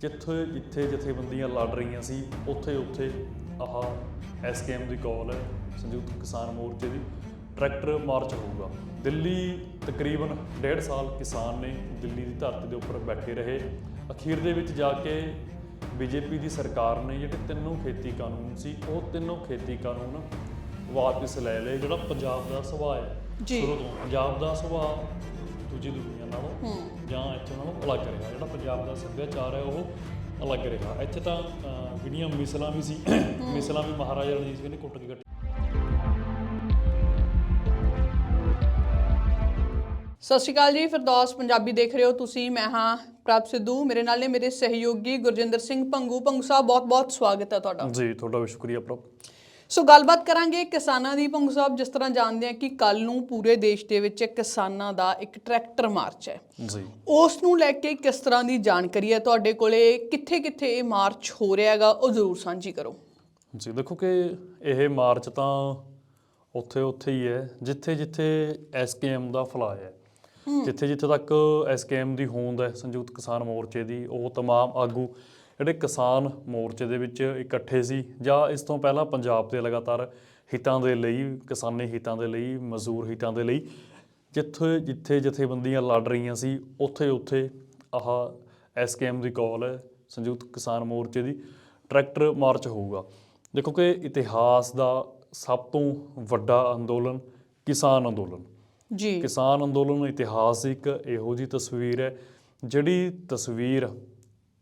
ਜਿੱਥੇ ਜਿੱਥੇ ਜਥੇਬੰਦੀਆਂ ਲੜ ਰਹੀਆਂ ਸੀ ਉੱਥੇ ਉੱਥੇ ਆਹ ਐਸਕੇਐਮ ਦੀ ਕਾਲ ਹੈ ਸੰਯੁਕਤ ਕਿਸਾਨ ਮੋਰਚੇ ਦੀ ਟਰੈਕਟਰ ਮਾਰਚ ਹੋਊਗਾ। ਦਿੱਲੀ ਤਕਰੀਬਨ ਡੇਢ ਸਾਲ ਕਿਸਾਨ ਨੇ ਦਿੱਲੀ ਦੀ ਧਰਤੀ ਦੇ ਉੱਪਰ ਬੈਠੇ ਰਹੇ। ਅਖੀਰ ਦੇ ਵਿੱਚ ਜਾ ਕੇ ਬੀਜੇਪੀ ਦੀ ਸਰਕਾਰ ਨੇ ਜਿਹੜੇ ਤਿੰਨੋਂ ਖੇਤੀ ਕਾਨੂੰਨ ਸੀ ਉਹ ਤਿੰਨੋਂ ਖੇਤੀ ਕਾਨੂੰਨ ਵਾਪਸ ਲੈ ਲਏ ਜਿਹੜਾ ਪੰਜਾਬ ਦਾ ਸੁਭਾਅ ਹੈ। ਜੀ। ਪੰਜਾਬ ਦਾ ਸੁਭਾਅ ਦੂਜੀ ਦੁਨੀਆ ਨਾਲੋਂ ਜਾਂ ਇੱਥੋਂ ਨਾਲੋਂ ਅਲੱਗ ਰਿਹਾ। ਜਿਹੜਾ ਪੰਜਾਬ ਦਾ ਸੱਭਿਆਚਾਰ ਹੈ ਉਹ ਅਲੱਗ ਰਿਹਾ। ਇੱਥੇ ਤਾਂ ਜਿਹੜੀਆਂ ਮਿਸਲਾਂ ਵੀ ਸੀ। ਮਿਸਲਾਂ ਵੀ ਮਹਾਰਾਜਾ ਰਣਜੀਤ ਸਿੰਘ ਨੇ ਕੁੱਟ ਕੇ ਕੱਟ ਸਤਿ ਸ਼੍ਰੀ ਅਕਾਲ ਜੀ। ਫਿਰਦੌਸ ਪੰਜਾਬੀ ਦੇਖ ਰਹੇ ਹੋ ਤੁਸੀਂ। ਮੈਂ ਹਾਂ ਪ੍ਰਭ ਸਿੱਧੂ। ਮੇਰੇ ਨਾਲ ਨੇ ਮੇਰੇ ਸਹਿਯੋਗੀ ਗੁਰਜਿੰਦਰ ਸਿੰਘ ਭੰਗੂ। ਭੰਗੂ ਸਾਹਿਬ ਬਹੁਤ-ਬਹੁਤ ਸਵਾਗਤ ਹੈ ਤੁਹਾਡਾ। ਜੀ ਤੁਹਾਡਾ ਵੀ ਸ਼ੁਕਰੀਆ ਪ੍ਰਭ। ਸੋ ਗੱਲਬਾਤ ਕਰਾਂਗੇ ਕਿਸਾਨਾਂ ਦੀ ਭੰਗੂ ਸਾਹਿਬ ਜਿਸ ਤਰ੍ਹਾਂ ਜਾਣਦੇ ਆ ਕਿ ਕੱਲ ਨੂੰ ਪੂਰੇ ਦੇਸ਼ ਦੇ ਵਿੱਚ ਕਿਸਾਨਾਂ ਦਾ ਇੱਕ ਟਰੈਕਟਰ ਮਾਰਚ ਹੈ ਜੀ ਉਸ ਨੂੰ ਲੈ ਕੇ ਕਿਸ ਤਰ੍ਹਾਂ ਦੀ ਜਾਣਕਾਰੀ ਹੈ ਤੁਹਾਡੇ ਕੋਲੇ ਕਿੱਥੇ-ਕਿੱਥੇ ਇਹ ਮਾਰਚ ਹੋ ਰਿਹਾ ਹੈਗਾ ਉਹ ਜ਼ਰੂਰ ਸਾਂਝੀ ਕਰੋ ਜੀ ਦੇਖੋ ਕਿ ਇਹ ਮਾਰਚ ਤਾਂ ਉੱਥੇ ਉੱਥੇ ਹੀ ਹੈ ਜਿੱਥੇ ਜਿੱਥੇ ਐਸਕੇਐਮ ਦਾ ਫਲਾਅ ਹੈ ਜਿੱਥੇ ਜਿੱਥੇ ਤੱਕ ਐਸਕੇਐਮ ਦੀ ਹੋਂਦ ਹੈ ਸੰਯੁਕਤ ਕਿਸਾਨ ਮੋਰਚੇ ਦੀ ਉਹ तमाम ਆਗੂ ਜਿਹੜੇ ਕਿਸਾਨ ਮੋਰਚੇ ਦੇ ਵਿੱਚ ਇਕੱਠੇ ਸੀ ਜਾਂ ਇਸ ਤੋਂ ਪਹਿਲਾਂ ਪੰਜਾਬ ਦੇ ਲਗਾਤਾਰ ਹਿੱਤਾਂ ਦੇ ਲਈ ਕਿਸਾਨੀ ਹਿੱਤਾਂ ਦੇ ਲਈ ਮਜ਼ਦੂਰ ਹਿੱਤਾਂ ਦੇ ਲਈ ਜਿੱਥੇ ਜਿੱਥੇ ਜਥੇਬੰਦੀਆਂ ਲੜ ਰਹੀਆਂ ਸੀ ਉੱਥੇ ਉੱਥੇ ਆਹ ਐਸਕੇਐਮ ਦੀ ਕਾਲ ਹੈ ਸੰਯੁਕਤ ਕਿਸਾਨ ਮੋਰਚੇ ਦੀ ਟਰੈਕਟਰ ਮਾਰਚ ਹੋਊਗਾ। ਦੇਖੋ ਕਿ ਇਤਿਹਾਸ ਦਾ ਸਭ ਤੋਂ ਵੱਡਾ ਅੰਦੋਲਨ ਕਿਸਾਨ ਅੰਦੋਲਨ। ਜੀ। ਕਿਸਾਨ ਅੰਦੋਲਨ ਇਤਿਹਾਸ ਦੀ ਇੱਕ ਇਹੋ ਜੀ ਤਸਵੀਰ ਹੈ ਜਿਹੜੀ ਤਸਵੀਰ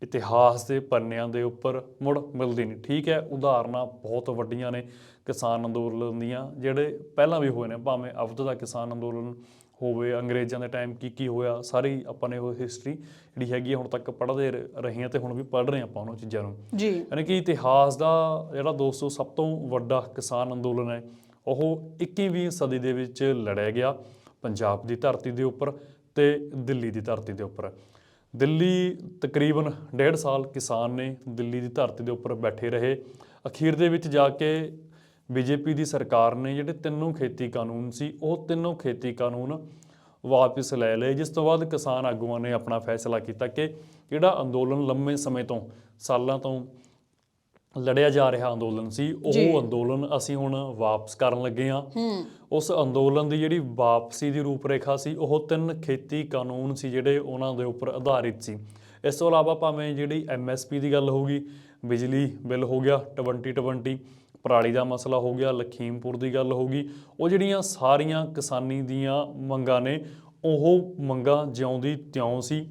ਇਤਿਹਾਸ ਦੇ ਪੰਨਿਆਂ ਦੇ ਉੱਪਰ ਮੁੜ ਮਿਲਦੀ ਨਹੀਂ। ਠੀਕ ਹੈ ਉਦਾਹਰਨਾਂ ਬਹੁਤ ਵੱਡੀਆਂ ਨੇ ਕਿਸਾਨ ਅੰਦੋਲਨ ਦੀਆਂ ਜਿਹੜੇ ਪਹਿਲਾਂ ਵੀ ਹੋਏ ਨੇ ਭਾਵੇਂ ਅਵਧ ਦਾ ਕਿਸਾਨ ਅੰਦੋਲਨ ਹੋਵੇ ਅੰਗਰੇਜ਼ਾਂ ਦੇ ਟਾਈਮ ਕੀ ਕੀ ਹੋਇਆ ਸਾਰੀ ਆਪਾਂ ਨੇ ਉਹ ਹਿਸਟਰੀ ਜਿਹੜੀ ਹੈਗੀ ਹੁਣ ਤੱਕ ਪੜ੍ਹਦੇ ਰਹੇ ਹਾਂ ਤੇ ਹੁਣ ਵੀ ਪੜ੍ਹ ਰਹੇ ਹਾਂ ਆਪਾਂ ਉਹਨਾਂ ਚੀਜ਼ਾਂ ਨੂੰ। ਜੀ। ਯਾਨੀ ਕਿ ਇਤਿਹਾਸ ਦਾ ਜਿਹੜਾ ਦੋਸਤੋ ਸਭ ਤੋਂ ਵੱਡਾ ਕਿਸਾਨ ਅੰਦੋਲਨ ਹੈ ਉਹ 21ਵੀਂ ਸਦੀ ਦੇ ਵਿੱਚ ਲੜਿਆ ਗਿਆ ਪੰਜਾਬ ਦੀ ਧਰਤੀ ਦੇ ਉੱਪਰ ਤੇ ਦਿੱਲੀ ਦੀ ਧਰਤੀ ਦੇ ਉੱਪਰ। ਦਿੱਲੀ ਤਕਰੀਬਨ ਡੇਢ ਸਾਲ ਕਿਸਾਨ ਨੇ ਦਿੱਲੀ ਦੀ ਧਰਤੀ ਦੇ ਉੱਪਰ ਬੈਠੇ ਰਹੇ। ਅਖੀਰ ਦੇ ਵਿੱਚ ਜਾ ਕੇ ਬੀਜੇਪੀ ਦੀ ਸਰਕਾਰ ਨੇ ਜਿਹੜੇ ਤਿੰਨੋਂ ਖੇਤੀ ਕਾਨੂੰਨ ਸੀ, ਉਹ ਤਿੰਨੋਂ ਖੇਤੀ ਕਾਨੂੰਨ ਵਾਪਸ ਲੈ ਲਏ। ਜਿਸ ਤੋਂ ਬਾਅਦ ਕਿਸਾਨ ਆਗੂਆਂ ਨੇ ਆਪਣਾ ਫੈਸਲਾ ਕੀਤਾ ਕਿ ਜਿਹੜਾ ਅੰਦੋਲਨ ਲੰਮੇ ਸਮੇਂ ਤੋਂ, ਸਾਲਾਂ ਤੋਂ ਲੜਿਆ ਜਾ ਰਿਹਾ ਅੰਦੋਲਨ ਸੀ। ਉਹ ਅੰਦੋਲਨ ਅਸੀਂ ਹੁਣ ਵਾਪਸ ਕਰਨ ਲੱਗੇ ਹਾਂ। ਉਸ ਅੰਦੋਲਨ ਦੀ ਜਿਹੜੀ ਵਾਪਸੀ ਦੀ ਰੂਪਰੇਖਾ ਸੀ ਉਹ ਤਿੰਨ ਖੇਤੀ ਕਾਨੂੰਨ ਸੀ ਜਿਹੜੇ ਉਹਨਾਂ ਦੇ ਉੱਪਰ ਆਧਾਰਿਤ ਸੀ। ਇਸ ਤੋਂ ਇਲਾਵਾ ਭਾਵੇਂ ਜਿਹੜੀ ਐਮਐਸਪੀ ਦੀ ਗੱਲ ਹੋਊਗੀ ਬਿਜਲੀ ਬਿੱਲ ਹੋ ਗਿਆ 2020 ਪਰਾਲੀ ਦਾ ਮਸਲਾ ਹੋ ਗਿਆ ਲਖੀਮਪੁਰ ਦੀ ਗੱਲ ਹੋਊਗੀ ਉਹ ਜਿਹੜੀਆਂ ਸਾਰੀਆਂ ਕਿਸਾਨੀ ਦੀਆਂ ਮੰਗਾਂ ਨੇ ਉਹ ਮੰਗਾਂ ਜਿਉਂਦੀ ਤਿਉਂ ਸੀ।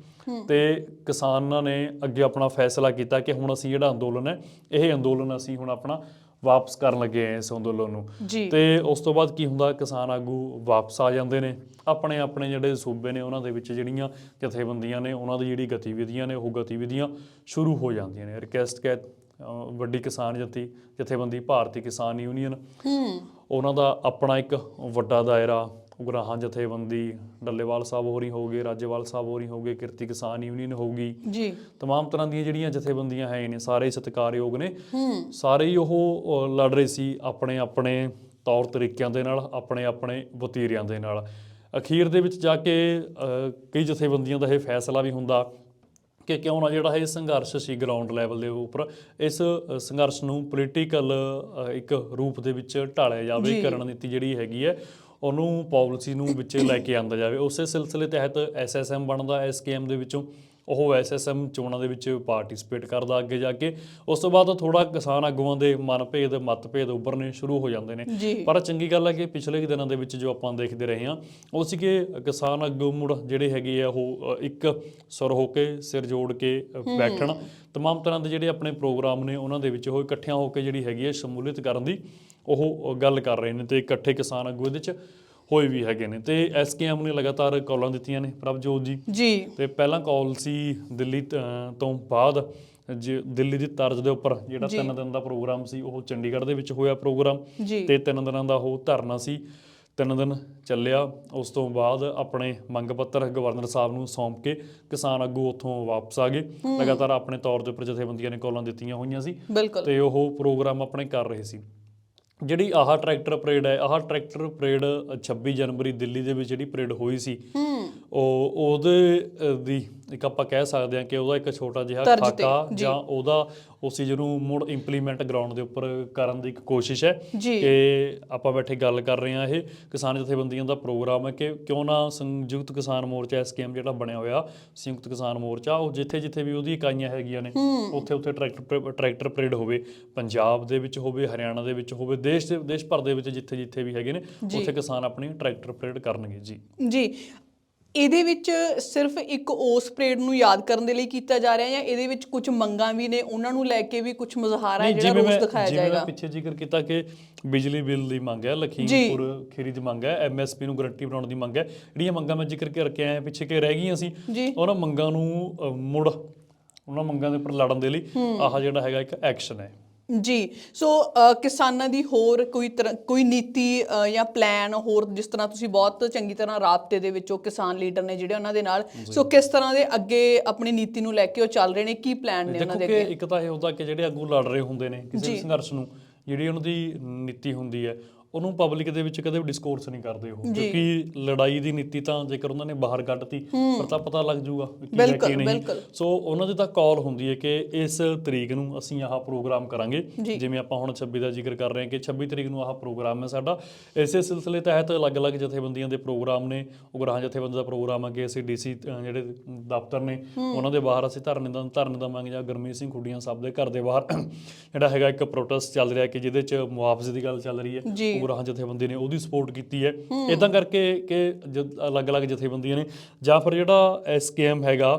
ਤੇ ਕਿਸਾਨਾਂ ਨੇ ਅੱਗੇ ਆਪਣਾ ਫੈਸਲਾ ਕੀਤਾ ਕਿ ਹੁਣ ਅਸੀਂ ਜਿਹੜਾ ਅੰਦੋਲਨ ਹੈ ਇਹ ਅੰਦੋਲਨ ਅਸੀਂ ਹੁਣ ਆਪਣਾ ਵਾਪਸ ਕਰਨ ਲੱਗੇ ਹਾਂ ਇਸ ਅੰਦੋਲਨ ਨੂੰ। ਤੇ ਉਸ ਤੋਂ ਬਾਅਦ ਕੀ ਹੁੰਦਾ ਕਿਸਾਨ ਆਗੂ ਵਾਪਸ ਆ ਜਾਂਦੇ ਨੇ। ਆਪਣੇ ਆਪਣੇ ਜਿਹੜੇ ਸੂਬੇ ਨੇ ਉਹਨਾਂ ਦੇ ਵਿੱਚ ਜਿਹੜੀਆਂ ਜਥੇਬੰਦੀਆਂ ਨੇ ਉਹਨਾਂ ਦੀ ਜਿਹੜੀ ਗਤੀਵਿਧੀਆਂ ਨੇ ਉਹ ਗਤੀਵਿਧੀਆਂ ਸ਼ੁਰੂ ਹੋ ਜਾਂਦੀਆਂ ਨੇ। ਰਿਕਵੈਸਟ ਕੈ ਵੱਡੀ ਕਿਸਾਨ ਜਥੀ ਜਥੇਬੰਦੀ ਭਾਰਤੀ ਕਿਸਾਨ ਯੂਨੀਅਨ। ਹੂੰ। ਉਹਨਾਂ ਦਾ ਆਪਣਾ ਇੱਕ ਵੱਡਾ ਦਾਇਰਾ ਉਗਰਾਹਾਂ ਜਥੇਬੰਦੀ ਡੱਲੇਵਾਲ ਸਾਹਿਬ ਹੋਰੀ ਹੋਗੇ ਰਾਜੇਵਾਲ ਸਾਹਿਬ ਹੋਰੀ ਹੋਗੇ ਕਿਰਤੀ ਕਿਸਾਨ ਯੂਨੀਅਨ ਹੋਊਗੀ ਜੀ। ਤਮਾਮ ਤਰ੍ਹਾਂ ਦੀਆਂ ਜਿਹੜੀਆਂ ਜਥੇਬੰਦੀਆਂ ਹੈ ਨੇ ਸਾਰੇ ਸਤਿਕਾਰਯੋਗ ਨੇ। ਹੂੰ। ਸਾਰੇ ਹੀ ਉਹ ਲੜ ਰਹੇ ਸੀ ਆਪਣੇ ਆਪਣੇ ਤੌਰ ਤਰੀਕਿਆਂ ਦੇ ਨਾਲ ਆਪਣੇ ਆਪਣੇ ਵਤੀਰਿਆਂ ਦੇ ਨਾਲ। ਅਖੀਰ ਦੇ ਵਿੱਚ ਜਾ ਕੇ ਕਈ ਜਥੇਬੰਦੀਆਂ ਦਾ ਇਹ ਫੈਸਲਾ ਵੀ ਹੁੰਦਾ ਕਿ ਕਿਉਂ ਨਾ ਜਿਹੜਾ ਇਹ ਸੰਘਰਸ਼ ਸੀ ਗਰਾਊਂਡ ਲੈਵਲ ਦੇ ਉੱਪਰ ਇਸ ਸੰਘਰਸ਼ ਨੂੰ ਪੋਲੀਟੀਕਲ ਇੱਕ ਰੂਪ ਦੇ ਵਿੱਚ ਢਾਲਿਆ ਜਾਵੇ। ਇੱਕ ਰਣਨੀਤੀ ਜਿਹੜੀ ਹੈਗੀ ਹੈ ਉਹਨੂੰ ਪਾਲਿਸੀ ਨੂੰ ਵਿੱਚ ਲੈ ਕੇ ਆਂਦਾ ਜਾਵੇ। ਉਸੇ ਸਿਲਸਿਲੇ ਤਹਿਤ ਐਸਐਸਐਮ ਬਣਦਾ ਐਸਕੇਐਮ ਦੇ ਵਿੱਚੋਂ। ਉਹ ਐਸਐਸਐਮ ਚੋਣਾਂ ਦੇ ਵਿੱਚ ਪਾਰਟਿਸਿਪੇਟ ਕਰਦਾ ਅੱਗੇ ਜਾ ਕੇ। ਉਸ ਤੋਂ ਬਾਅਦ ਥੋੜਾ ਕਿਸਾਨ ਆਗੂਆਂ ਦੇ ਮਨਭੇਦ ਮਤਭੇਦ ਉੱਭਰਨੇ ਸ਼ੁਰੂ ਹੋ ਜਾਂਦੇ ਨੇ। ਪਰ ਚੰਗੀ ਗੱਲ ਹੈ ਕਿ ਪਿਛਲੇ ਕੁ ਦਿਨਾਂ ਦੇ ਵਿੱਚ ਜੋ ਆਪਾਂ ਦੇਖਦੇ ਰਹੇ ਹਾਂ ਉਹ ਸੀ ਕਿ ਕਿਸਾਨ ਆਗੂ ਮੁੜ ਜਿਹੜੇ ਹੈਗੇ ਆ ਉਹ ਇੱਕ ਸੁਰ ਹੋ ਕੇ ਸਿਰ ਜੋੜ ਕੇ ਬੈਠਣ। ਤਮਾਮ ਤਰ੍ਹਾਂ ਦੇ ਜਿਹੜੇ ਆਪਣੇ ਪ੍ਰੋਗਰਾਮ ਨੇ ਉਹਨਾਂ ਦੇ ਵਿੱਚ ਉਹ ਇਕੱਠਿਆਂ ਹੋ ਕੇ ਜਿਹੜੀ ਹੈਗੀ ਹੈ ਸ਼ਮੂਲੀਅਤ ਕਰਨ ਦੀ ਉਹ ਗੱਲ ਕਰ ਰਹੇ ਨੇ ਤੇ ਇਕੱਠੇ ਕਿਸਾਨ ਆਗੂ ਇਹਦੇ ਵਿੱਚ ਹੋਏ ਵੀ ਹੈਗੇ ਨੇ। ਤੇ ਐਸਕੇਐਮ ਨੇ ਲਗਾਤਾਰ ਕਾਲਾਂ ਦਿੱਤੀਆਂ ਨੇ ਪ੍ਰਭਜੋਤ ਜੀ। ਜੀ। ਤੇ ਪਹਿਲਾਂ ਕਾਲ ਸੀ ਦਿੱਲੀ ਤ- ਬਾਅਦ ਜੇ ਦਿੱਲੀ ਦੀ ਤਰਜ਼ ਦੇ ਉੱਪਰ ਜਿਹੜਾ। ਤਿੰਨ ਦਿਨ ਦਾ ਪ੍ਰੋਗਰਾਮ ਸੀ ਉਹ ਚੰਡੀਗੜ੍ਹ ਦੇ ਵਿੱਚ ਹੋਇਆ ਪ੍ਰੋਗਰਾਮ। ਤੇ ਤਿੰਨ ਦਿਨਾਂ ਦਾ ਉਹ ਧਰਨਾ ਸੀ। ਤਿੰਨ ਦਿਨ ਚੱਲਿਆ। ਉਸ ਤੋਂ ਬਾਅਦ ਆਪਣੇ ਮੰਗ ਪੱਤਰ ਗਵਰਨਰ ਸਾਹਿਬ ਨੂੰ ਸੌਂਪ ਕੇ ਕਿਸਾਨ ਆਗੂ ਉੱਥੋਂ ਵਾਪਸ ਆ ਗਏ। ਲਗਾਤਾਰ ਆਪਣੇ ਤੌਰ ਦੇ ਉੱਪਰ ਜਥੇਬੰਦੀਆਂ ਨੇ ਕਾਲਾਂ ਦਿੱਤੀਆਂ ਹੋਈਆਂ ਸੀ। ਤੇ ਉਹ ਪ੍ਰੋਗਰਾਮ ਆਪਣੇ ਕਰ ਰਹੇ ਸੀ। ਜਿਹੜੀ ਆਹ ਟਰੈਕਟਰ ਪਰੇਡ ਹੈ, ਆਹ ਟਰੈਕਟਰ ਪਰੇਡ 26 ਜਨਵਰੀ ਦਿੱਲੀ ਦੇ ਵਿੱਚ ਜਿਹੜੀ ਪਰੇਡ ਹੋਈ ਸੀ ਉਹ ਉਹਦੇ ਦੀ ਇੱਕ ਆਪਾਂ ਕਹਿ ਸਕਦੇ ਹਾਂ ਕਿ ਉਹਦਾ ਇੱਕ ਛੋਟਾ ਜਿਹਾ ਖਾਕਾ ਜੀ। ਉਹਦਾ ਉਸ ਚੀਜ਼ ਨੂੰ ਮੁੜ ਇੰਪਲੀਮੈਂਟ ਗਰਾਊਂਡ ਦੇ ਉੱਪਰ ਕਰਨ ਦੀ ਇੱਕ ਕੋਸ਼ਿਸ਼ ਹੈ। ਕਿ ਆਪਾਂ ਬੈਠੇ ਗੱਲ ਕਰ ਰਹੇ ਹਾਂ ਇਹ ਕਿਸਾਨ ਜਥੇਬੰਦੀਆਂ ਦਾ ਪ੍ਰੋਗਰਾਮ ਹੈ ਕਿ ਕਿਉਂ ਨਾ ਸੰਯੁਕਤ ਕਿਸਾਨ ਮੋਰਚਾ ਸਕੀਮ ਜਿਹੜਾ ਬਣਿਆ ਹੋਇਆ ਸੰਯੁਕਤ ਕਿਸਾਨ ਮੋਰਚਾ ਉਹ ਜਿੱਥੇ ਜਿੱਥੇ ਵੀ ਉਹਦੀ ਇਕਾਈਆਂ ਹੈਗੀਆਂ ਨੇ ਉੱਥੇ ਉੱਥੇ ਟਰੈਕਟਰ ਟਰੈਕਟਰ ਪਰੇਡ ਹੋਵੇ ਪੰਜਾਬ ਦੇ ਵਿੱਚ ਹੋਵੇ ਹਰਿਆਣਾ ਦੇ ਵਿੱਚ ਹੋਵੇ ਦੇਸ਼ ਦੇ ਦੇਸ਼ ਭਰ ਦੇ ਵਿੱਚ ਜਿੱਥੇ ਜਿੱਥੇ ਵੀ ਹੈਗੇ ਨੇ ਉੱਥੇ ਕਿਸਾਨ ਆਪਣੀ ਟਰੈਕਟਰ ਪਰੇਡ ਕਰਨਗੇ ਜੀ ਜੀ ਇਹਦੇ ਵਿੱਚ ਸਿਰਫ ਇੱਕ ਉਸ ਪਰੇਡ ਨੂੰ ਯਾਦ ਕਰਨ ਦੇ ਲਈ ਕੀਤਾ ਜਾ ਰਿਹਾ ਜਾਂ ਇਹਦੇ ਵਿੱਚ ਕੁਝ ਮੰਗਾਂ ਵੀ ਨੇ? ਉਹਨਾਂ ਨੂੰ ਲੈ ਕੇ ਵੀ ਕੁਝ ਮੁਜ਼ਾਹਰਾ ਹੈ ਜਿਹੜਾ ਰੋਸ ਦਿਖਾਇਆ ਜਿਵੇਂ ਜਾਏਗਾ। ਮੈਂ ਪਿੱਛੇ ਜ਼ਿਕਰ ਕੀਤਾ ਕਿ ਬਿਜਲੀ ਬਿੱਲ ਦੀ ਮੰਗ ਹੈ ਲਖੀਮਪੁਰ ਖੀਰੀ ਦੀ ਮੰਗ ਹੈ ਐਮਐਸਪੀ ਨੂੰ ਗਰੰਟੀ ਬਣਾਉਣ ਦੀ ਮੰਗ ਹੈ। ਜਿਹੜੀਆਂ ਮੰਗਾਂ ਮੈਂ ਜ਼ਿਕਰ ਕਰਕੇ ਆਇਆ ਪਿੱਛੇ ਕਿ ਰਹਿ ਗਈਆਂ ਸੀ। ਉਹਨਾਂ ਮੰਗਾਂ ਨੂੰ ਮੁੜ ਉਹਨਾਂ ਮੰਗਾਂ ਦੇ ਉੱਪਰ ਲੜਨ ਦੇ ਲਈ ਆਹ ਜਿਹੜਾ ਹੈਗਾ ਇੱਕ ਐਕਸ਼ਨ ਹੈ। ਜੀ ਸੋ ਕਿਸਾਨਾਂ ਦੀ ਹੋਰ ਕੋਈ ਕੋਈ ਨੀਤੀ ਜਾਂ ਪਲਾਨ ਹੋਰ ਜਿਸ ਤਰ੍ਹਾਂ ਤੁਸੀਂ ਬਹੁਤ ਚੰਗੀ ਤਰ੍ਹਾਂ ਰਾਬਤੇ ਦੇ ਵਿੱਚੋਂ ਕਿਸਾਨ ਲੀਡਰ ਨੇ ਜਿਹੜੇ ਉਹਨਾਂ ਦੇ ਨਾਲ ਸੋ ਕਿਸ ਤਰ੍ਹਾਂ ਦੇ ਅੱਗੇ ਆਪਣੀ ਨੀਤੀ ਨੂੰ ਲੈ ਕੇ ਉਹ ਚੱਲ ਰਹੇ ਨੇ ਕੀ ਪਲਾਨ ਨੇ ਉਹਨਾਂ ਦੇਖੋ ਦੇ ਅੱਗੇ? ਇੱਕ ਤਾਂ ਇਹ ਹੁੰਦਾ ਕਿ ਜਿਹੜੇ ਅੱਗੋਂ ਲੜ ਰਹੇ ਹੁੰਦੇ ਨੇ ਕਿਸੇ ਸੰਘਰਸ਼ ਨੂੰ ਜਿਹੜੀ ਉਹਨਾਂ ਦੀ ਨੀਤੀ ਹੁੰਦੀ ਹੈ ਉਹਨੂੰ ਪਬਲਿਕ ਦੇ ਵਿੱਚ ਕਦੇ ਵੀ ਡਿਸਕੋਰਸ ਨਹੀਂ ਕਰਦੇ ਉਹ। ਕਿਉਂਕਿ ਲੜਾਈ ਦੀ ਨੀਤੀ ਤਾਂ ਜੇਕਰ ਉਹਨਾਂ ਨੇ ਬਾਹਰ ਕੱਢਤੀ ਪਰ ਤਾਂ ਪਤਾ ਲੱਗ ਜਾਊਗਾ ਵੀ ਕੀ ਹੈ ਕੀ ਨਹੀਂ। ਸੋ ਉਹਨਾਂ ਦੀ ਤਾਂ ਕਾਲ ਹੁੰਦੀ ਹੈ ਕਿ ਇਸ ਤਰੀਕ ਨੂੰ ਅਸੀਂ ਆਹ ਪ੍ਰੋਗਰਾਮ ਕਰਾਂਗੇ। ਜਿਵੇਂ ਆਪਾਂ ਹੁਣ 26 ਦਾ ਜ਼ਿਕਰ ਕਰ ਰਹੇ ਹਾਂ ਕਿ 26 ਤਰੀਕ ਨੂੰ ਆਹ ਪ੍ਰੋਗਰਾਮ ਹੈ ਸਾਡਾ। ਇਸੇ ਸਿਲਸਿਲੇ ਤਹਿਤ ਅਲੱਗ-ਅਲੱਗ ਜਥੇਬੰਦੀਆਂ ਦੇ ਪ੍ਰੋਗਰਾਮ ਨੇ ਉਗਰਾਹਾਂ ਜਥੇਬੰਦੀ ਦਾ ਪ੍ਰੋਗਰਾਮ ਅੱਗੇ ਅਸੀਂ ਡੀਸੀ ਜਿਹੜੇ ਦਫ਼ਤਰ ਨੇ ਉਹਨਾਂ ਦੇ ਬਾਹਰ ਅਸੀਂ ਧਰਨੇ ਦਾ ਧਰਨੇ ਦਵਾਂਗੇ ਜਾਂ ਗੁਰਮੀਤ ਸਿੰਘ ਖੁੱਡੀਆਂ ਸਾਹਿਬ ਦੇ ਘਰ ਦੇ ਬਾਹਰ। ਜਿਹੜਾ ਹੈਗਾ ਇੱਕ ਪ੍ਰੋਟੈਸਟ ਚੱਲ ਰਿਹਾ ਕਿ ਜਿਹਦੇ ਚ ਮੁਆਵਜ਼ੇ ਦੀ ਗੱਲ ਚੱਲ ਰਹੀ। ਹੈ ਉਗਰਾਹਾਂ ਜਥੇਬੰਦੀ ਨੇ ਉਹਦੀ ਸਪੋਰਟ ਕੀਤੀ ਹੈ। ਇਦਾਂ ਕਰਕੇ ਕਿ ਅਲੱਗ-ਅਲੱਗ ਜਥੇਬੰਦੀਆਂ ਨੇ ਜਾਂ ਫਿਰ ਜਿਹੜਾ ਐਸਕੇਐਮ ਹੈਗਾ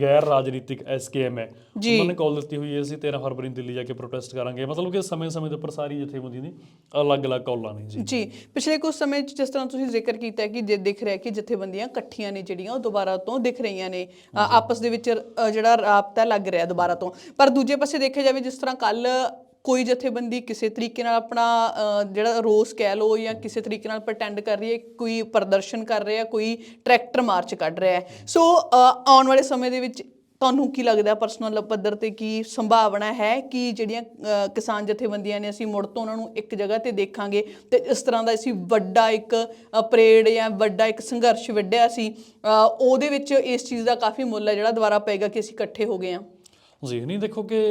ਗੈਰ ਰਾਜਨੀਤਿਕ ਐਸਕੇਐਮ ਹੈ। ਉਹਨਾਂ ਨੇ ਕਾਲ ਦਿੱਤੀ ਹੋਈ ਹੈ ਅਸੀਂ 13 ਫਰਵਰੀ ਨੂੰ ਦਿੱਲੀ ਜਾ ਕੇ ਪ੍ਰੋਟੈਸਟ ਕਰਾਂਗੇ। ਮਤਲਬ ਕਿ ਸਮੇਂ-ਸਮੇਂ ਦੇ ਉੱਪਰ ਸਾਰੀ ਜਥੇਬੰਦੀਆਂ ਦੀ ਅਲੱਗ-ਅਲੱਗ ਕਾਲਾਂ ਨੇ ਜੀ। ਜੀ ਪਿਛਲੇ ਕੁਝ ਸਮੇਂ 'ਚ ਜਿਸ ਤਰ੍ਹਾਂ ਤੁਸੀਂ ਜ਼ਿਕਰ ਕੀਤਾ ਕਿ ਜੇ ਦਿਖ ਰਿਹਾ ਕਿ ਜਥੇਬੰਦੀਆਂ ਇਕੱਠੀਆਂ ਨੇ ਜਿਹੜੀਆਂ ਉਹ ਦੁਬਾਰਾ ਤੋਂ ਦਿਖ ਰਹੀਆਂ ਨੇ। ਆਪਸ ਦੇ ਵਿੱਚ ਜਿਹੜਾ ਰਾਬਤਾ ਲੱਗ ਰਿਹਾ ਦੁਬਾਰਾ ਤੋਂ। ਪਰ ਦੂਜੇ ਪਾਸੇ ਦੇਖਿਆ ਜਾਵੇ ਜਿਸ ਤਰ੍ਹਾਂ ਕੱਲ ਕੋਈ ਜਥੇਬੰਦੀ ਕਿਸੇ ਤਰੀਕੇ ਨਾਲ ਆਪਣਾ ਜਿਹੜਾ ਰੋਸ ਕਹਿ ਲੋ ਜਾਂ ਕਿਸੇ ਤਰੀਕੇ ਨਾਲ ਪ੍ਰਟੈਂਡ ਕਰ ਰਹੀ ਹੈ, ਕੋਈ ਪ੍ਰਦਰਸ਼ਨ ਕਰ ਰਿਹਾ, ਕੋਈ ਟਰੈਕਟਰ ਮਾਰਚ ਕੱਢ ਰਿਹਾ ਹੈ। ਸੋ ਆਉਣ ਵਾਲੇ ਸਮੇਂ ਦੇ ਵਿੱਚ ਤੁਹਾਨੂੰ ਕੀ ਲੱਗਦਾ ਪਰਸਨਲ ਪੱਧਰ ਤੇ ਕੀ ਸੰਭਾਵਨਾ ਹੈ ਕਿ ਜਿਹੜੀਆਂ ਕਿਸਾਨ ਜਥੇਬੰਦੀਆਂ ਨੇ ਅਸੀਂ ਮੁੜ ਤੋਂ ਉਹਨਾਂ ਨੂੰ ਇੱਕ ਜਗ੍ਹਾ ਤੇ ਦੇਖਾਂਗੇ ਤੇ ਇਸ ਤਰ੍ਹਾਂ ਦਾ ਅਸੀਂ ਵੱਡਾ ਇੱਕ ਪਰੇਡ ਜਾਂ ਵੱਡਾ ਇੱਕ ਸੰਘਰਸ਼ ਵਿੱਢਿਆ ਸੀ ਉਹਦੇ ਵਿੱਚ ਇਸ ਚੀਜ਼ ਦਾ ਕਾਫੀ ਮੁੱਲ ਹੈ ਜਿਹੜਾ ਦੁਬਾਰਾ ਪਏਗਾ ਕਿ ਅਸੀਂ ਇਕੱਠੇ ਹੋ ਗਏ ਹਾਂ। ਜੀ, ਨਹੀਂ ਦੇਖੋ ਕਿ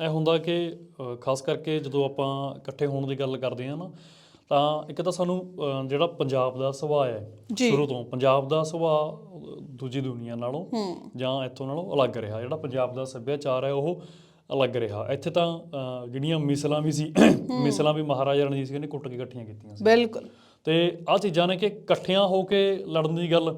ਇਹ ਹੁੰਦਾ ਕਿ ਖਾਸ ਕਰਕੇ ਜਦੋਂ ਆਪਾਂ ਇਕੱਠੇ ਹੋਣ ਦੀ ਗੱਲ ਕਰਦੇ ਹਾਂ ਨਾ ਤਾਂ ਇੱਕ ਤਾਂ ਸਾਨੂੰ ਜਿਹੜਾ ਪੰਜਾਬ ਦਾ ਸੁਭਾਅ ਹੈ। ਸ਼ੁਰੂ ਤੋਂ ਪੰਜਾਬ ਦਾ ਸੁਭਾਅ ਦੂਜੀ ਦੁਨੀਆ ਨਾਲੋਂ ਜਾਂ ਇੱਥੋਂ ਨਾਲੋਂ ਅਲੱਗ ਰਿਹਾ ਜਿਹੜਾ ਪੰਜਾਬ ਦਾ ਸੱਭਿਆਚਾਰ ਹੈ ਉਹ ਅਲੱਗ ਰਿਹਾ। ਇੱਥੇ ਤਾਂ ਜਿਹੜੀਆਂ ਮਿਸਲਾਂ ਵੀ ਸੀ ਮਿਸਲਾਂ ਵੀ ਮਹਾਰਾਜਾ ਰਣਜੀਤ ਸਿੰਘ ਨੇ ਕੁੱਟ ਕੇ ਇਕੱਠੀਆਂ ਕੀਤੀਆਂ ਸੀ। ਬਿਲਕੁਲ। ਤੇ ਆਹ ਚੀਜ਼ਾਂ ਨੇ ਕਿ ਇਕੱਠਿਆਂ ਹੋ ਕੇ ਲੜਨ ਦੀ ਗੱਲ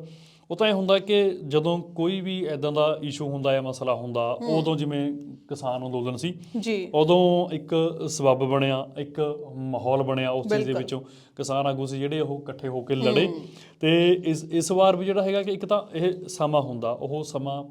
ਉਹ ਤਾਂ ਇਹ ਹੁੰਦਾ ਕਿ ਜਦੋਂ ਕੋਈ ਵੀ ਐਦਾਂ ਦਾ ਇਸ਼ੂ ਹੁੰਦਾ ਹੈ ਮਸਲਾ ਹੁੰਦਾ ਉਦੋਂ ਜਿਵੇਂ ਕਿਸਾਨ ਅੰਦੋਲਨ ਸੀ ਜੀ। ਉਦੋਂ ਇੱਕ ਸਬੱਬ ਬਣਿਆ ਇੱਕ ਮਾਹੌਲ ਬਣਿਆ ਉਸ ਚੀਜ਼ ਦੇ ਵਿੱਚੋਂ। ਕਿਸਾਨ ਆਗੂ ਸੀ ਜਿਹੜੇ ਉਹ ਇਕੱਠੇ ਹੋ ਕੇ ਲੜੇ। ਤੇ ਇਸ ਇਸ ਵਾਰ ਵੀ ਜਿਹੜਾ ਹੈਗਾ ਕਿ ਇੱਕ ਤਾਂ ਇਹ ਸਮਾਂ ਹੁੰਦਾ ਉਹ ਸਮਾਂ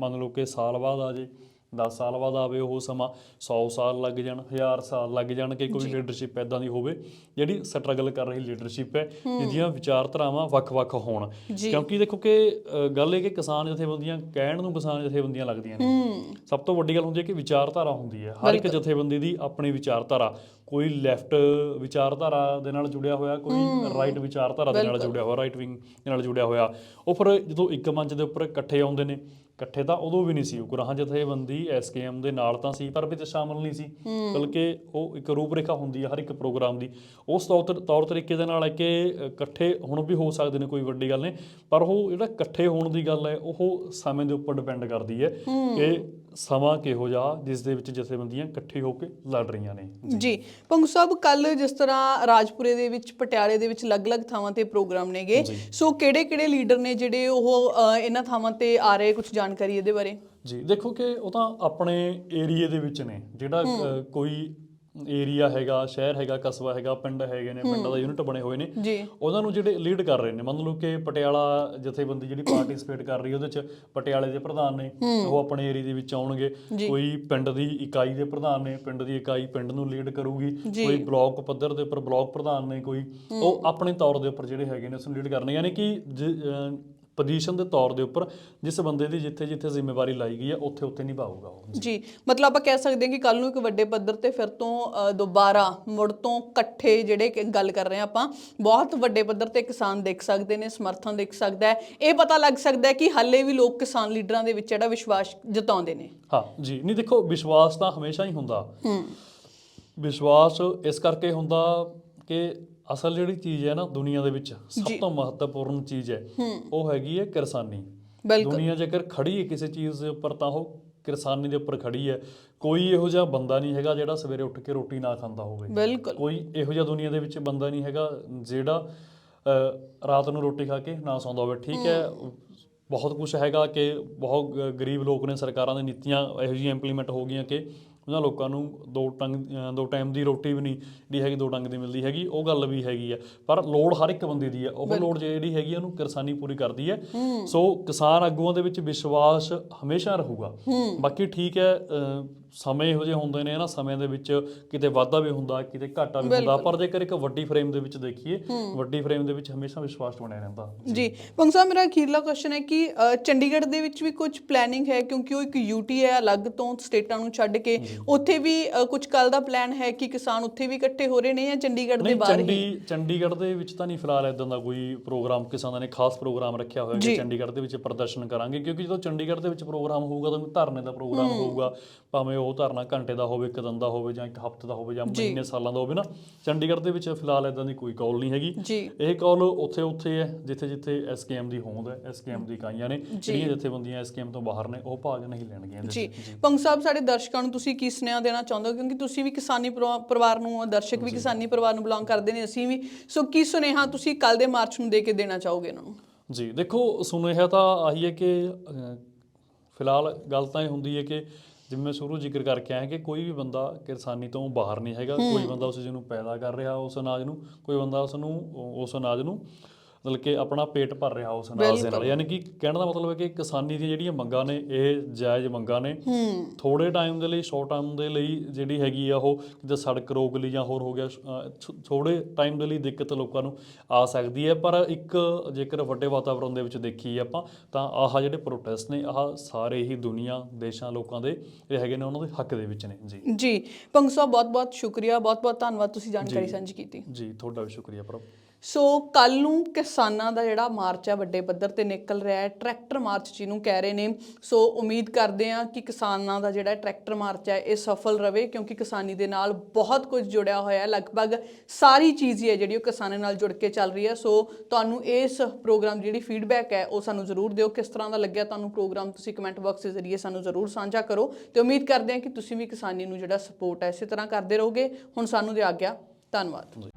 ਮੰਨ ਲਓ ਕਿ ਸਾਲ ਬਾਅਦ ਆ ਜੇ 10 ਸਾਲ ਬਾਅਦ ਆਵੇ ਉਹ ਸਮਾਂ 100 ਸਾਲ ਲੱਗ ਜਾਣ 1000 ਸਾਲ ਲੱਗ ਜਾਣ ਕਿ ਕੋਈ ਲੀਡਰਸ਼ਿਪ ਐਦਾਂ ਦੀ ਹੋਵੇ ਜਿਹੜੀ ਸਟਰਗਲ ਕਰ ਰਹੀ ਲੀਡਰਸ਼ਿਪ ਹੈ ਜਿਹਦੀਆਂ ਵਿਚਾਰਧਾਰਾਵਾਂ ਵੱਖ-ਵੱਖ ਹੋਣ। ਕਿਉਂਕਿ ਦੇਖੋ ਕਿ ਗੱਲ ਇਹ ਕਿ ਕਿਸਾਨ ਜਥੇਬੰਦੀਆਂ ਕਹਿਣ ਨੂੰ ਕਿਸਾਨ ਜਥੇਬੰਦੀਆਂ ਲੱਗਦੀਆਂ ਨੇ। ਸਭ ਤੋਂ ਵੱਡੀ ਗੱਲ ਹੁੰਦੀ ਹੈ ਕਿ ਵਿਚਾਰਧਾਰਾ ਹੁੰਦੀ ਹੈ। ਹਰ ਇੱਕ ਜਥੇਬੰਦੀ ਦੀ ਆਪਣੀ ਵਿਚਾਰਧਾਰਾ। ਕੋਈ ਲੈਫਟ ਵਿਚਾਰਧਾਰਾ ਦੇ ਨਾਲ ਜੁੜਿਆ ਹੋਇਆ ਕੋਈ ਰਾਈਟ ਵਿਚਾਰਧਾਰਾ ਦੇ ਨਾਲ ਜੁੜਿਆ ਹੋਇਆ ਰਾਈਟ ਵਿੰਗ ਦੇ ਨਾਲ ਜੁੜਿਆ ਹੋਇਆ। ਉਹ ਫਿਰ ਜਦੋਂ ਇੱਕ ਮੰਚ ਦੇ ਉੱਪਰ ਇਕੱਠੇ ਆਉਂਦੇ ਨੇ ਇਕੱਠੇ ਤਾਂ ਉਦੋਂ ਵੀ ਨਹੀਂ ਸੀ। ਉਹ ਗੁਰਾਹਾਂ ਜਥੇਬੰਦੀ ਐਸਕੇਐਮ ਦੇ ਨਾਲ ਤਾਂ ਸੀ ਪਰ ਵਿੱਚ ਸ਼ਾਮਲ ਨਹੀਂ ਸੀ। ਬਲਕਿ ਉਹ ਇੱਕ ਰੂਪਰੇਖਾ ਹੁੰਦੀ ਹੈ ਹਰ ਇੱਕ ਪ੍ਰੋਗਰਾਮ ਦੀ। ਉਸ ਤੌਰ ਤੌਰ ਤਰੀਕੇ ਦੇ ਨਾਲ ਹੈ ਕਿ ਇਕੱਠੇ ਹੁਣ ਵੀ ਹੋ ਸਕਦੇ ਨੇ ਕੋਈ ਵੱਡੀ ਗੱਲ ਨਹੀਂ। ਪਰ ਉਹ ਜਿਹੜਾ ਇਕੱਠੇ ਹੋਣ ਦੀ ਗੱਲ ਹੈ ਉਹ ਸਮੇਂ ਦੇ ਉੱਪਰ ਡਿਪੈਂਡ ਕਰਦੀ ਹੈ। ਕਿ ਸਮਾਂ ਕਿਹੋ ਜਿਹਾ ਜਿਸ ਦੇ ਵਿੱਚ ਜਥੇਬੰਦੀਆਂ ਇਕੱਠੇ ਹੋ ਕੇ ਲੜ ਰਹੀਆਂ ਨੇ? ਜੀ। ਪੰਗੂ ਸਾਹਿਬ ਕੱਲ ਜਿਸ ਤਰ੍ਹਾਂ ਰਾਜਪੁਰੇ ਦੇ ਵਿੱਚ ਪਟਿਆਲੇ ਦੇ ਵਿੱਚ ਅਲੱਗ-ਅਲੱਗ ਥਾਵਾਂ ਤੇ ਪ੍ਰੋਗਰਾਮ ਨੇਗੇ। ਸੋ ਕਿਹੜੇ-ਕਿਹੜੇ ਲੀਡਰ ਨੇ ਜਿਹੜੇ ਉਹ ਇਹਨਾਂ ਥਾਵਾਂ ਤੇ ਆ ਰਹੇ? ਕੁਝ ਜਾਣਕਾਰੀ ਇਹਦੇ ਬਾਰੇ? ਜੀ। ਦੇਖੋ ਕਿ ਉਹ ਤਾਂ ਆਪਣੇ ਏਰੀਏ ਦੇ ਵਿੱਚ ਨੇ। ਜਿਹੜਾ ਕੋਈ ਏਰੀਆ ਹੈਗਾ ਸ਼ਹਿਰ ਹੈਗਾ ਕਸਬਾ ਹੈਗਾ ਪਿੰਡ ਹੈਗੇ ਨੇ ਪਿੰਡਾਂ ਦਾ ਯੂਨਿਟ ਬਣੇ ਹੋਏ ਨੇ। ਉਹਨਾਂ ਨੂੰ ਜਿਹੜੇ ਲੀਡ ਕਰ ਰਹੇ ਨੇ ਮੰਨ ਲਓ ਕਿ ਪਟਿਆਲਾ ਜਥੇਬੰਦੀ ਜਿਹੜੀ ਪਾਰਟਿਸਿਪੇਟ ਕਰ ਰਹੀ ਉਹਦੇ ਚ ਪਟਿਆਲੇ ਦੇ ਪ੍ਰਧਾਨ ਨੇ ਉਹ ਆਪਣੇ ਏਰੀਆ ਦੇ ਵਿੱਚ ਆਉਣਗੇ। ਕੋਈ ਪਿੰਡ ਦੀ ਇਕਾਈ ਦੇ ਪ੍ਰਧਾਨ ਨੇ ਪਿੰਡ ਦੀ ਇਕਾਈ ਪਿੰਡ ਨੂੰ ਲੀਡ ਕਰੂਗੀ। ਕੋਈ ਬਲਾਕ ਪੱਧਰ ਦੇ ਉੱਪਰ ਬਲਾਕ ਪ੍ਰਧਾਨ ਨੇ ਕੋਈ ਉਹ ਆਪਣੇ ਤੌਰ ਦੇ ਉੱਪਰ ਜਿਹੜੇ ਹੈਗੇ ਨੇ ਉਸ ਨੂੰ ਲੀਡ ਕਰਨੇ ਯਾਨੀ ਕਿ ਪੋਜੀਸ਼ਨ ਦੇ ਤੌਰ ਦੇ ਉੱਪਰ ਜਿਸ ਬੰਦੇ ਦੀ ਜਿੱਥੇ ਜਿੱਥੇ ਜ਼ਿੰਮੇਵਾਰੀ ਲਾਈ ਗਈ ਹੈ ਉੱਥੇ ਉੱਥੇ ਨਿਭਾਊਗਾ ਉਹ। ਜੀ ਮਤਲਬ ਆਪਾਂ ਕਹਿ ਸਕਦੇ ਹਾਂ ਕਿ ਕੱਲ ਨੂੰ ਇੱਕ ਵੱਡੇ ਪੱਧਰ ਤੇ ਫਿਰ ਤੋਂ ਦੁਬਾਰਾ ਮੁੜ ਤੋਂ ਇਕੱਠੇ ਜਿਹੜੇ ਕਿ ਗੱਲ ਕਰ ਰਹੇ ਆਪਾਂ ਬਹੁਤ ਵੱਡੇ ਪੱਧਰ ਤੇ ਕਿਸਾਨ ਦੇਖ ਸਕਦੇ ਨੇ ਸਮਰਥਨ ਦੇਖ ਸਕਦਾ ਹੈ। ਇਹ ਪਤਾ ਲੱਗ ਸਕਦਾ ਹੈ ਕਿ ਹਾਲੇ ਵੀ ਲੋਕ ਕਿਸਾਨ ਲੀਡਰਾਂ ਦੇ ਵਿੱਚ ਜਿਹੜਾ ਵਿਸ਼ਵਾਸ ਜਤਾਉਂਦੇ ਨੇ। ਹਾਂ ਜੀ। ਨਹੀਂ ਦੇਖੋ ਵਿਸ਼ਵਾਸ ਤਾਂ ਹਮੇਸ਼ਾ ਹੀ ਹੁੰਦਾ। ਹੂੰ। ਵਿਸ਼ਵਾਸ ਇਸ ਕਰਕੇ ਹੁੰਦਾ ਕਿ ਅਸਲ ਜਿਹੜੀ ਚੀਜ਼ ਹੈ ਨਾ ਦੁਨੀਆ ਦੇ ਵਿੱਚ ਸਭ ਤੋਂ ਮਹੱਤਵਪੂਰਨ ਚੀਜ਼ ਹੈ ਉਹ ਹੈਗੀ ਹੈ ਕਿਰਸਾਨੀ। ਦੁਨੀਆ ਜੇਕਰ ਖੜੀ ਹੈ ਕਿਸੇ ਚੀਜ਼ ਦੇ ਉੱਪਰ ਤਾਂ ਉਹ ਕਿਰਸਾਨੀ ਦੇ ਉੱਪਰ ਖੜੀ ਹੈ। ਕੋਈ ਇਹੋ ਜਿਹਾ ਬੰਦਾ ਨਹੀਂ ਹੈਗਾ ਜਿਹੜਾ ਸਵੇਰੇ ਉੱਠ ਕੇ ਰੋਟੀ ਨਾ ਖਾਂਦਾ ਹੋਵੇ। ਕੋਈ ਇਹੋ ਜਿਹਾ ਦੁਨੀਆ ਦੇ ਵਿੱਚ ਬੰਦਾ ਨਹੀਂ ਹੈਗਾ ਜਿਹੜਾ ਰਾਤ ਨੂੰ ਰੋਟੀ ਖਾ ਕੇ ਨਾ ਸੌਂਦਾ ਹੋਵੇ। ਠੀਕ ਹੈ ਬਹੁਤ ਕੁਝ ਹੈਗਾ ਕਿ ਬਹੁਤ ਗਰੀਬ ਲੋਕ ਨੇ ਸਰਕਾਰਾਂ ਦੀਆਂ ਨੀਤੀਆਂ ਇਹੋ ਜਿਹੀਆਂ ਇੰਪਲੀਮੈਂਟ ਹੋ ਗਈਆਂ ਕਿ ਉਹਨਾਂ ਲੋਕਾਂ ਨੂੰ ਦੋ ਟੰਗ ਦੋ ਟਾਈਮ ਦੀ ਰੋਟੀ ਵੀ ਨਹੀਂ ਜਿਹੜੀ ਹੈਗੀ ਦੋ ਟੰਗ ਦੀ ਮਿਲਦੀ ਹੈਗੀ ਉਹ ਗੱਲ ਵੀ ਹੈਗੀ ਹੈ ਪਰ ਲੋੜ ਹਰ ਇੱਕ ਬੰਦੇ ਦੀ ਹੈ ਉਹ ਲੋੜ ਜਿਹੜੀ ਹੈਗੀ ਆ, ਉਹਨੂੰ ਕਿਰਸਾਨੀ ਪੂਰੀ ਕਰਦੀ ਹੈ। ਸੋ ਕਿਸਾਨ ਆਗੂਆਂ ਦੇ ਵਿੱਚ ਵਿਸ਼ਵਾਸ ਹਮੇਸ਼ਾ ਰਹੂਗਾ। ਬਾਕੀ ਠੀਕ ਹੈ ਸਮੇਂ ਇਹੋ ਜਿਹੇ ਹੁੰਦੇ ਨੇ ਨਾ ਸਮੇਂ ਦੇ ਵਿੱਚ ਕਿਤੇ ਵਾਧਾ ਵੀ ਹੁੰਦਾ ਕਿਤੇ ਘਾਟਾ ਵੀ ਹੁੰਦਾ। ਪਰ ਜੇਕਰ ਇੱਕ ਵੱਡੀ ਫਰੇਮ ਦੇ ਵਿੱਚ ਦੇਖੀਏ ਵੱਡੀ ਫਰੇਮ ਦੇ ਵਿੱਚ ਹਮੇਸ਼ਾ ਵਿਸ਼ਵਾਸ ਬਣਿਆ ਰਹਿੰਦਾ। ਜੀ। ਪੰਗ ਸਾਹਿਬ ਮੇਰਾ ਅਖੀਰਲਾ ਕੁਐਸਚਨ ਹੈ ਕਿ ਚੰਡੀਗੜ੍ਹ ਦੇ ਵਿੱਚ ਵੀ ਕੁਝ ਪਲੈਨਿੰਗ ਹੈ? ਕਿਉਂਕਿ ਉਹ ਇੱਕ ਯੂਟੀ ਹੈ ਅਲੱਗ ਤੋਂ ਸਟੇਟਾਂ ਨੂੰ ਛੱਡ ਕੇ। ਉੱਥੇ ਵੀ ਕੁਝ ਕੱਲ ਦਾ ਪਲਾਨ ਹੈ ਕਿ ਕਿਸਾਨ ਉੱਥੇ ਵੀ ਇਕੱਠੇ ਹੋ ਰਹੇ ਨੇ ਜਾਂ ਚੰਡੀਗੜ੍ਹ ਦੇ ਬਾਹਰ ਹੀ? ਚੰਡੀ ਚੰਡੀਗੜ੍ਹ ਦੇ ਵਿੱਚ ਤਾਂ ਨਹੀਂ ਫਿਲਹਾਲ ਇਦਾਂ ਦਾ ਕੋਈ ਪ੍ਰੋਗਰਾਮ ਕਿਸਾਨਾਂ ਨੇ ਖਾਸ ਪ੍ਰੋਗਰਾਮ ਰੱਖਿਆ ਹੋਇਆ ਕਿ ਚੰਡੀਗੜ੍ਹ ਦੇ ਵਿੱਚ ਪ੍ਰਦਰਸ਼ਨ ਕਰਾਂਗੇ। ਕਿਉਂਕਿ ਜਦੋਂ ਚੰਡੀਗੜ੍ਹ ਦੇ ਵਿੱਚ ਪ੍ਰੋਗਰਾਮ ਹੋਊਗਾ ਤਾਂ ਧਰਨੇ ਦਾ ਪ੍ਰੋਗਰਾਮ ਹੋਊਗਾ ਭਾਵੇਂ ਉਹ ਧਰਨਾ ਘੰਟੇ ਦਾ ਹੋਵੇ ਇੱਕ ਦਿਨ ਦਾ ਹੋਵੇ ਜਾਂ ਇੱਕ ਹਫ਼ਤੇ ਦਾ ਹੋਵੇ ਜਾਂ ਮਹੀਨੇ ਸਾਲਾਂ ਦਾ ਹੋਵੇ ਨਾ ਚੰਡੀਗੜ੍ਹ ਦੇ ਵਿੱਚ ਫਿਲਹਾਲ ਇਦਾਂ ਦੀ ਕੋਈ ਕਾਲ ਨਹੀਂ ਹੈਗੀ। ਇਹ ਕਾਲ ਉੱਥੇ ਉੱਥੇ ਹੈ ਜਿੱਥੇ ਜਿੱਥੇ ਐਸਕੇਐਮ ਦੀ ਹੋਂਦ ਹੈ ਐਸਕੇਐਮ ਦੀ ਇਕਾਈਆਂ ਨੇ ਜਿਹੜੀਆਂ ਜਥੇਬੰਦੀਆਂ ਐਸਕੇਐਮ ਤੋਂ ਬਾਹਰ ਨੇ ਉਹ ਭਾਗ ਨਹੀਂ ਲੈਣਗੀਆਂ। ਜੀ। ਪੰਗ ਸਾਹਿਬ ਸਾਡੇ ਦਰਸ਼ਕਾਂ ਨੂੰ ਤੁਸੀਂ ਕੀ ਸੁਨੇਹਾ ਦੇਣਾ ਚਾਹੁੰਦੇ ਹੋ? ਕਿਉਂਕਿ ਤੁਸੀਂ ਵੀ ਕਿਸਾਨੀ ਪਰਿਵਾ- ਪਰਿਵਾਰ ਨੂੰ ਦਰਸ਼ਕ ਵੀ ਕਿਸਾਨੀ ਪਰਿਵਾਰ ਨੂੰ ਬਿਲੋਂਗ ਕਰਦੇ ਨੇ ਅਸੀਂ ਵੀ। ਸੋ ਕੀ ਸੁਨੇਹਾ ਤੁਸੀਂ ਕੱਲ ਦੇ ਮਾਰਚ ਨੂੰ ਦੇ ਕੇ ਦੇਣਾ ਚਾਹੋਗੇ ਇਹਨਾਂ ਨੂੰ? ਜੀ ਦੇਖੋ ਸੁਨੇਹਾ ਤਾਂ ਆਹੀ ਹੈ ਕਿ ਫਿਲਹਾਲ ਗੱਲ ਤਾਂ ਇਹ ਹੁੰਦੀ ਹੈ ਕਿ ਜਿਵੇਂ ਮੈਂ ਸ਼ੁਰੂ ਜ਼ਿਕਰ ਕਰਕੇ ਆਇਆ ਕਿ ਕੋਈ ਵੀ ਬੰਦਾ ਕਿਰਸਾਨੀ ਤੋਂ ਬਾਹਰ ਨਹੀਂ ਹੈਗਾ ਕੋਈ ਬੰਦਾ ਉਸ ਚੀਜ਼ ਨੂੰ ਪੈਦਾ ਕਰ ਰਿਹਾ ਉਸ ਅਨਾਜ ਨੂੰ ਕੋਈ ਬੰਦਾ ਉਸ ਨੂੰ ਉਸ ਅਨਾਜ ਨੂੰ ਮਤਲਬ ਕਿ ਆਪਣਾ ਪੇਟ ਭਰ ਰਿਹਾ ਉਸ ਅਨਾਜ ਦੇ ਨਾਲ। ਯਾਨੀ ਕਿ ਕਹਿਣ ਦਾ ਮਤਲਬ ਹੈ ਕਿ ਕਿਸਾਨੀ ਦੀਆਂ ਜਿਹੜੀਆਂ ਮੰਗਾਂ ਨੇ ਇਹ ਜਾਇਜ਼ ਮੰਗਾਂ ਨੇ। ਥੋੜੇ ਟਾਈਮ ਦੇ ਲਈ ਸ਼ਾਰਟ ਟਰਮ ਦੇ ਲਈ ਜਿਹੜੀ ਹੈਗੀ ਆ ਉਹ ਕਿਤੇ ਸੜਕ ਰੋਕ ਲਈ ਜਾਂ ਹੋਰ ਹੋ ਗਿਆ ਥੋੜੇ ਟਾਈਮ ਦੇ ਲਈ ਦਿੱਕਤ ਲੋਕਾਂ ਨੂੰ ਆ ਸਕਦੀ ਹੈ। ਪਰ ਇੱਕ ਜੇਕਰ ਵੱਡੇ ਵਾਤਾਵਰਣ ਦੇ ਵਿੱਚ ਦੇਖੀਏ ਆਪਾਂ ਤਾਂ ਆਹ ਜਿਹੜੇ ਪ੍ਰੋਟੈਸਟ ਨੇ ਆਹ ਸਾਰੇ ਹੀ ਦੁਨੀਆ ਦੇਸ਼ਾਂ ਲੋਕਾਂ ਦੇ ਇਹ ਹੈਗੇ ਨੇ ਉਹਨਾਂ ਦੇ ਹੱਕ ਦੇ ਵਿੱਚ ਨੇ। ਜੀ। ਜੀ। ਪੰਗ ਸਾਹਿਬ ਬਹੁਤ ਬਹੁਤ ਸ਼ੁਕਰੀਆ ਬਹੁਤ ਬਹੁਤ ਧੰਨਵਾਦ ਤੁਸੀਂ ਜਾਣਕਾਰੀ ਸਾਂਝੀ ਕੀਤੀ। ਜੀ ਤੁਹਾਡਾ ਵੀ ਸ਼ੁਕਰੀਆ ਪ੍ਰਭ ਸੋ ਕੱਲ ਨੂੰ ਕਿਸਾਨਾਂ ਦਾ ਜਿਹੜਾ ਮਾਰਚ ਹੈ ਵੱਡੇ ਪੱਧਰ ਤੇ ਨਿਕਲ ਰਿਹਾ ਹੈ, ਟਰੈਕਟਰ ਮਾਰਚ ਜਿਹਨੂੰ ਕਹਿ ਰਹੇ ਨੇ। ਸੋ ਉਮੀਦ ਕਰਦੇ ਹਾਂ ਕਿ ਕਿਸਾਨਾਂ ਦਾ ਜਿਹੜਾ ਟਰੈਕਟਰ ਮਾਰਚ ਹੈ, ਇਹ ਸਫਲ ਰਵੇ, ਕਿਉਂਕਿ ਕਿਸਾਨੀ ਦੇ ਨਾਲ ਬਹੁਤ ਕੁਝ ਜੁੜਿਆ ਹੋਇਆ ਹੈ। ਲਗਭਗ ਸਾਰੀ ਚੀਜ਼ ਹੀ ਹੈ ਜਿਹੜੀ ਉਹ ਕਿਸਾਨਾਂ ਨਾਲ ਜੁੜ ਕੇ ਚੱਲ ਰਹੀ ਹੈ। ਸੋ ਤੁਹਾਨੂੰ ਇਸ ਪ੍ਰੋਗਰਾਮ ਦੀ ਜਿਹੜੀ ਫੀਡਬੈਕ ਹੈ, ਉਹ ਸਾਨੂੰ ਜ਼ਰੂਰ ਦਿਓ। ਕਿਸ ਤਰ੍ਹਾਂ ਦਾ ਲੱਗਿਆ ਤੁਹਾਨੂੰ ਪ੍ਰੋਗਰਾਮ, ਤੁਸੀਂ ਕਮੈਂਟ ਬਾਕਸ ਦੇ ਜ਼ਰੀਏ ਸਾਨੂੰ ਜ਼ਰੂਰ ਸਾਂਝਾ ਕਰੋ। ਤੇ ਉਮੀਦ ਕਰਦੇ ਹਾਂ ਕਿ ਤੁਸੀਂ ਵੀ ਕਿਸਾਨੀ ਨੂੰ ਜਿਹੜਾ ਸਪੋਰਟ ਹੈ, ਇਸੇ ਤਰ੍ਹਾਂ ਕਰਦੇ ਰਹੋਗੇ। ਹੁਣ ਸਾਨੂੰ ਦੇ ਆ ਗਿਆ। ਧੰਨਵਾਦ।